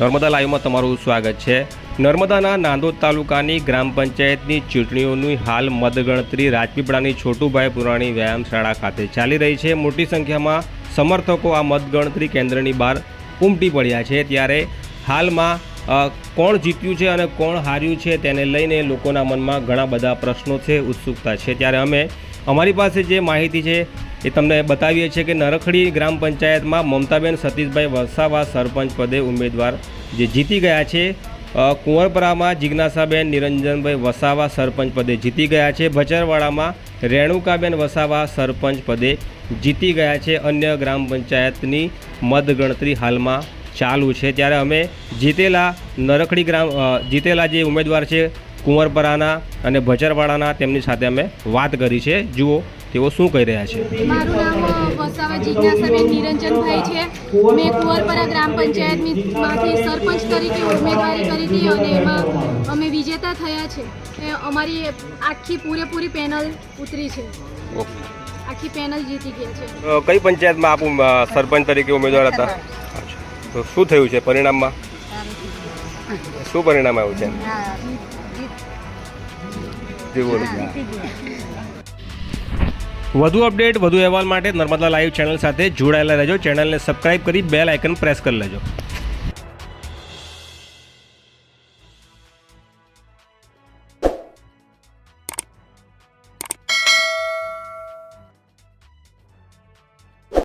નર્મદા લાઈવમાં તમારું સ્વાગત છે. નર્મદાના નાંદોદ તાલુકાની ગ્રામ પંચાયતની ચૂંટણીઓની હાલ મતગણતરી રાજપીપળાની છોટુભાઈ પુરાણી વ્યાયામશાળા ખાતે ચાલી રહી છે. મોટી સંખ્યામાં સમર્થકો આ મતગણતરી કેન્દ્રની બહાર ઉમટી પડ્યા છે. ત્યારે હાલમાં કોણ જીત્યું છે અને કોણ હાર્યું છે તેને લઈને લોકોના મનમાં ઘણા બધા પ્રશ્નો છે, ઉત્સુકતા છે. ત્યારે અમે, અમારી પાસે જે માહિતી છે એ તમને બતાવીએ છીએ કે નરખડી ગ્રામ પંચાયતમાં મમતાબેન સતીશભાઈ વસાવા સરપંચ પદે ઉમેદવાર જે જીતી ગયા છે કુંવરપરામાં જિજ્ઞાસાબેન નિરંજનભાઈ વસાવા સરપંચ પદે જીતી ગયા છે ભચરવાડામાં રેણુકાબેન વસાવા સરપંચ પદે જીતી ગયા છે, અન્ય ગ્રામ પંચાયતની મતગણતરી હાલમાં ચાલુ છે. ત્યારે અમે જીતેલા નરખડી ગ્રામ જીતેલા જે ઉમેદવાર છે, કુંવરપરાના અને ભચરવાડાના તેમની સાથે અમે વાત કરી છે. જુઓ. તેઓ શું કહી રહ્યા છે? મારું નામ વસાવા જિજ્ઞાસાબેન નિરંજનભાઈ છે. મેં કુંવરપરા ગ્રામ પંચાયતમાંથી સરપંચ તરીકે ઉમેદવારી કરી હતી અને એમાં અમે વિજેતા થયા છે. એ અમારી આખી પૂરેપૂરી પેનલ ઉતરી છે. આખી પેનલ જીતી ગયા છે. કઈ પંચાયતમાં આપ સરપંચ તરીકે ઉમેદવાર હતા? તો શું થયું છે? પરિણામમાં? શું પરિણામ આવ્યું છે? જી બોલો. વધુ અપડેટ, વધુ અહેવાલ માટે નર્મદા લાઈવ ચેનલ સાથે જોડાયેલા રહેજો. ચેનલને સબસ્ક્રાઇબ કરી બેલ આઇકન પ્રેસ કરી લેજો.